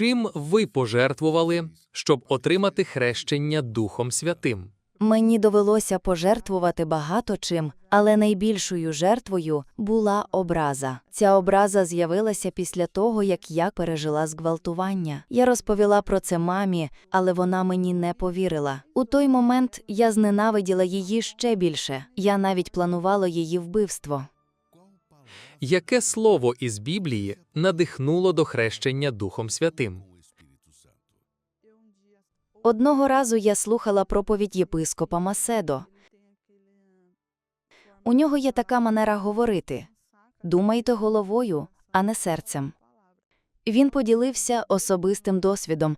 Чим ви пожертвували, щоб отримати хрещення Духом Святим? Мені довелося пожертвувати багато чим, але найбільшою жертвою була образа. Ця образа з'явилася після того, як я пережила зґвалтування. Я розповіла про це мамі, але вона мені не повірила. У той момент я зненавиділа її ще більше. Я навіть планувала її вбивство. Яке слово із Біблії надихнуло до хрещення Духом Святим? Одного разу я слухала проповідь єпископа Маседо. У нього є така манера говорити думайте головою, а не серцем. Він поділився особистим досвідом,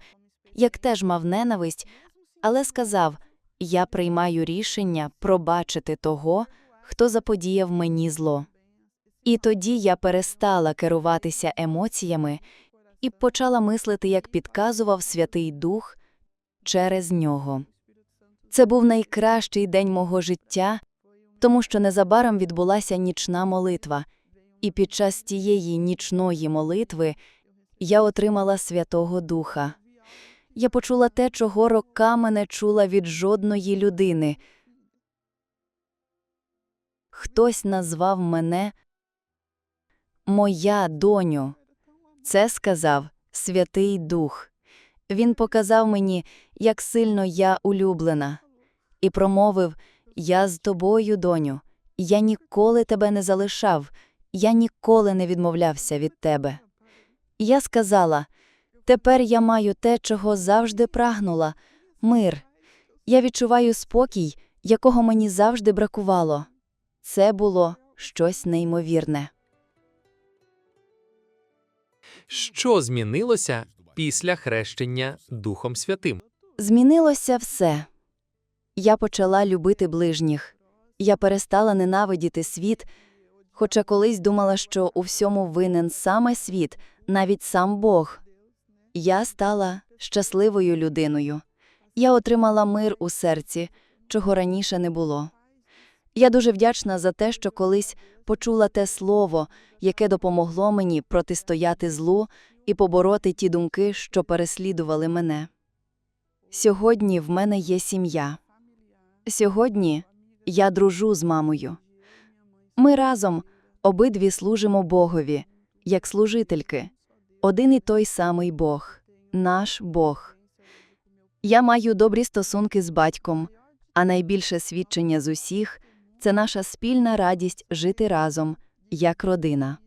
як теж мав ненависть, але сказав: Я приймаю рішення пробачити того, хто заподіяв мені зло. І тоді я перестала керуватися емоціями і почала мислити, як підказував Святий Дух через нього. Це був найкращий день мого життя, тому що незабаром відбулася нічна молитва, і під час тієї нічної молитви я отримала Святого Духа. Я почула те, чого роками не чула від жодної людини. Хтось назвав мене Моя доню. Це сказав Святий Дух. Він показав мені, як сильно я улюблена, і промовив: Я з тобою, доню, я ніколи тебе не залишав, я ніколи не відмовлявся від тебе. Я сказала: Тепер я маю те, чого завжди прагнула мир. Я відчуваю спокій, якого мені завжди бракувало. Це було щось неймовірне. Що змінилося після хрещення Духом Святим? Змінилося все. Я почала любити ближніх. Я перестала ненавидіти світ, хоча колись думала, що у всьому винен саме світ, навіть сам Бог. Я стала щасливою людиною. Я отримала мир у серці, чого раніше не було. Я дуже вдячна за те, що колись почула те слово, яке допомогло мені протистояти злу і побороти ті думки, що переслідували мене. Сьогодні в мене є сім'я. Сьогодні я дружу з мамою. Ми разом обидві служимо Богові, як служительки. Один і той самий Бог, наш Бог. Я маю добрі стосунки з батьком, а найбільше свідчення з усіх це наша спільна радість жити разом, як родина.